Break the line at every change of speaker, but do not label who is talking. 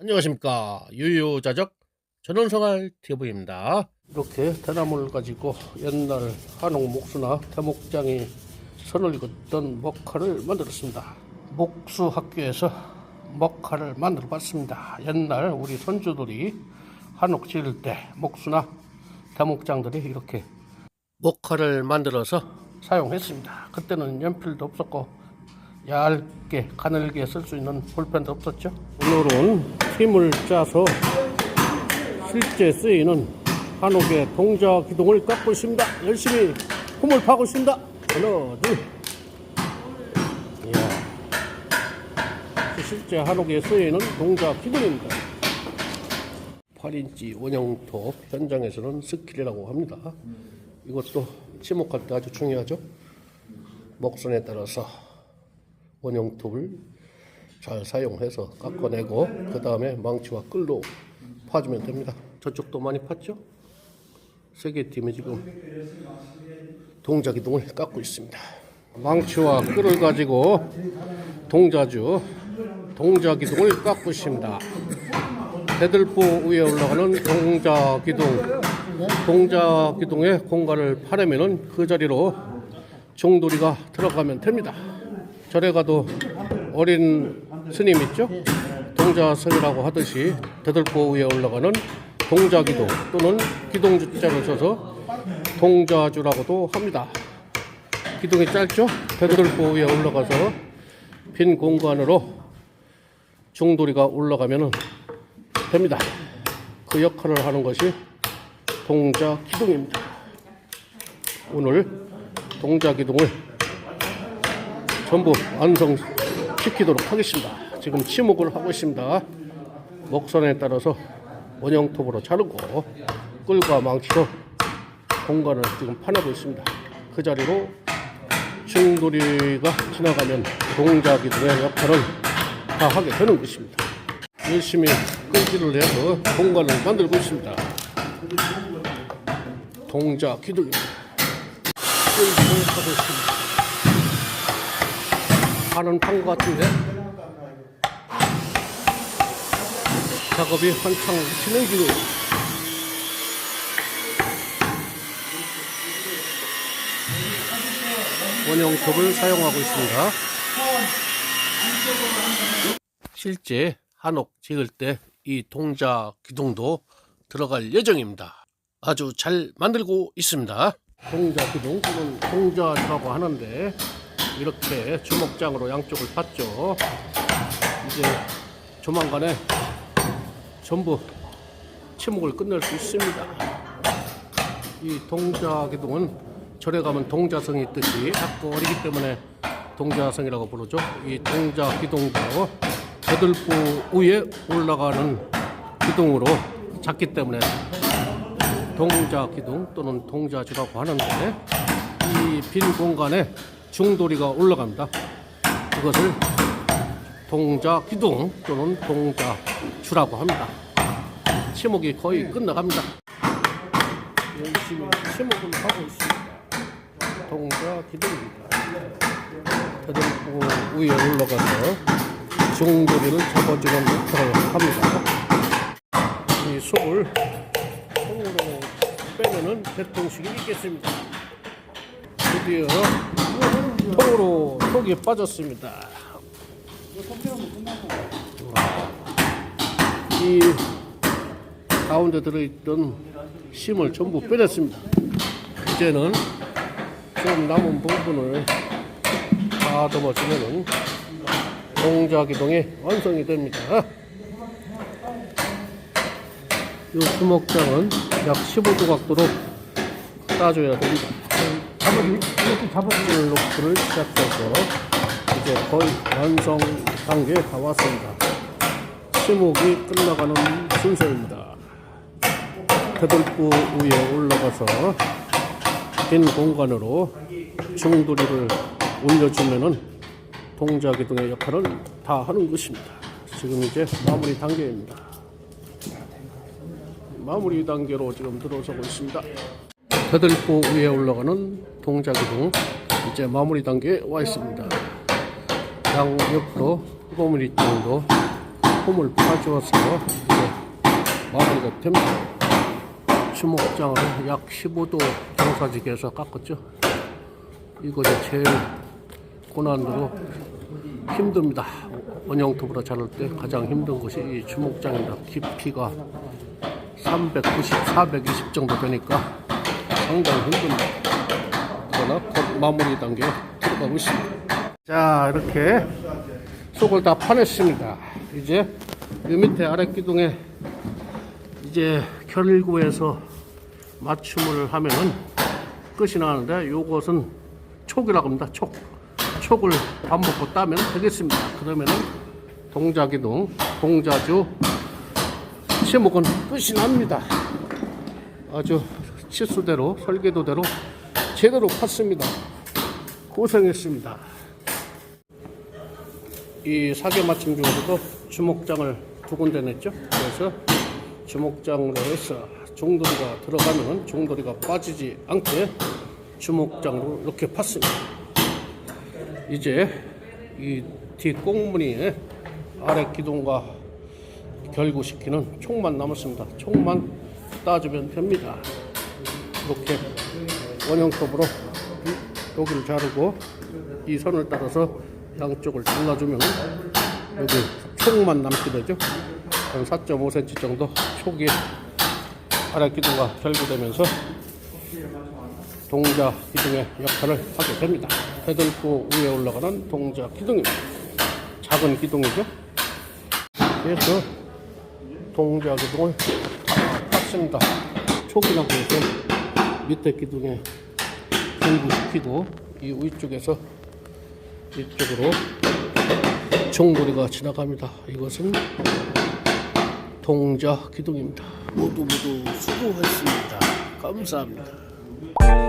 안녕하십니까. 유유자적 전원생활 TV입니다. 이렇게 대나무를 가지고 옛날 한옥 목수나 대목장이 선을 읽었던 목화를 만들었습니다. 목수 학교에서 목화를 만들어 봤습니다. 옛날 우리 손주들이 한옥 지을 때 목수나 대목장들이 이렇게 목화를 만들어서 사용했습니다. 그때는 연필도 없었고 얇게 가늘게 쓸 수 있는 볼펜도 없었죠. 오늘은 힘을 짜서 실제 쓰이는 한옥의 동자 기둥을 깎고 있습니다. 열심히 홈을 파고 있습니다. 하나, 둘. 이야. 실제 한옥에 쓰이는 동자 기둥입니다. 8인치 원형톱 현장에서는 스킬이라고 합니다. 이것도 지목할 때 아주 중요하죠. 목선에 따라서 원형 톱을 잘 사용해서 깎아내고 그 다음에 망치와 끌로 파주면 됩니다. 저쪽도 많이 팠죠? 세 개 팀이 지금 동자기둥을 깎고 있습니다. 망치와 끌을 가지고 동자주 동자기둥을 깎고 있습니다. 대들보 위에 올라가는 동자기둥 동자기둥의 공간을 파내면은 그 자리로 종돌이가 들어가면 됩니다. 절에 가도 어린 스님 있죠? 동자성이라고 하듯이 대들보 위에 올라가는 동자기도 또는 기동주자를 써서 동자주라고도 합니다. 기둥이 짧죠? 대들보 위에 올라가서 빈 공간으로 중돌이가 올라가면 됩니다. 그 역할을 하는 것이 동자 기둥입니다. 오늘 동자 기둥을 전부 완성시키도록 하겠습니다. 지금 치목을 하고 있습니다. 목선에 따라서 원형톱으로 자르고 끌과 망치로 공간을 지금 파내고 있습니다. 그 자리로 중돌이가 지나가면 동자기둥의 역할을 다 하게 되는 것입니다. 열심히 끌기를 해서 공간을 만들고 있습니다. 동자기둥입니다. 끌기를 하고 있습니다. 하는 판것 같은데 작업이 한창 진행 중이에요. 원형톱을 사용하고 있습니다. 실제 한옥 지을 때 이 동자 기둥도 들어갈 예정입니다. 아주 잘 만들고 있습니다. 동자 기둥 또는 동자라고 하는데 이렇게 주먹장으로 양쪽을 팠죠. 이제 조만간에 전부 침묵을 끝낼 수 있습니다. 이 동자기둥은 절에 가면 동자성이 있듯이 어리기 때문에 동자성이라고 부르죠. 이 동자기둥도 거들보 위에 올라가는 기둥으로 작기 때문에 동자기둥 또는 동자주라고 하는데 이 빈 공간에 중돌이가 올라갑니다. 그것을 동자 기둥 또는 동자 주라고 합니다. 치목이 거의 끝나갑니다. 열심히 치목을 하고 있습니다. 동자 기둥입니다. 대들보 위에 올라가서 중돌이를 잡아주는 역할을 합니다. 이 속을 손으로 빼면은 개통식이 있겠습니다. 드디어 통으로 속이 빠졌습니다. 이 가운데 들어있던 심을 전부 빼냈습니다. 이제는 좀 남은 부분을 다듬어주면 동자기동이 완성이 됩니다. 이 수목장은 약 15도 각도로 따줘야 됩니다. 잡아, 이렇게 잡아줄 녹수를 시작해서 이제 거의 완성 단계에 다 왔습니다. 시목이 끝나가는 순서입니다. 대들보 위에 올라가서 빈 공간으로 중돌이를 올려주면은 동자기둥의 역할을 다 하는 것입니다. 지금 이제 마무리 단계입니다. 마무리 단계로 지금 들어서고 있습니다. 대들보 위에 올라가는 동자기둥 이제 마무리 단계에 와 있습니다. 양 옆으로 15mm 정도 폼을 파주어서 마무리가 됩니다. 주목장을 약 15도 경사지기에서 깎았죠. 이것이 제일 고난으로 힘듭니다. 원형톱으로 자를 때 가장 힘든 것이 이 주목장입니다. 깊이가 390, 420 정도 되니까 상당히 힘듭니다. 그러나 곧 마무리 단계에 들어가고 있습니다. 자, 이렇게 속을 다 파냈습니다. 이제 이 밑에 아래 기둥에 이제 결구에서 맞춤을 하면은 끝이 나는데 요것은 촉이라고 합니다. 촉. 촉을 밥 먹고 따면 되겠습니다. 그러면은 동자기둥, 동자주, 제목은 끝이 납니다. 아주 치수대로 설계도대로 제대로 팠습니다. 고생했습니다. 이 사계 맞춤 중에서도 주목장을 두 군데 냈죠. 그래서 주목장으로 해서 종돌이가 들어가면 종돌이가 빠지지 않게 주목장으로 이렇게 팠습니다. 이제 이 뒷꽁무니에 아래 기둥과 결구시키는 촉만 남았습니다. 촉만 따주면 됩니다. 이렇게 원형톱으로 이- 여기를 자르고 이 선을 따라서 양쪽을 잘라주면 여기 촉만 남게 되죠. 한 4.5cm 정도 촉이 아래 기둥과 결부되면서 동자 기둥의 역할을 하게 됩니다. 해들고 위에 올라가는 동자 기둥입니다. 작은 기둥이죠. 그래서 동자 기둥을 다 탔습니다. 촉이라고 해서 밑에 기둥에 결부시키고 이 위쪽에서 이쪽으로 종돌이가 지나갑니다. 이것은 동자 기둥입니다. 모두 모두 수고했습니다. 감사합니다.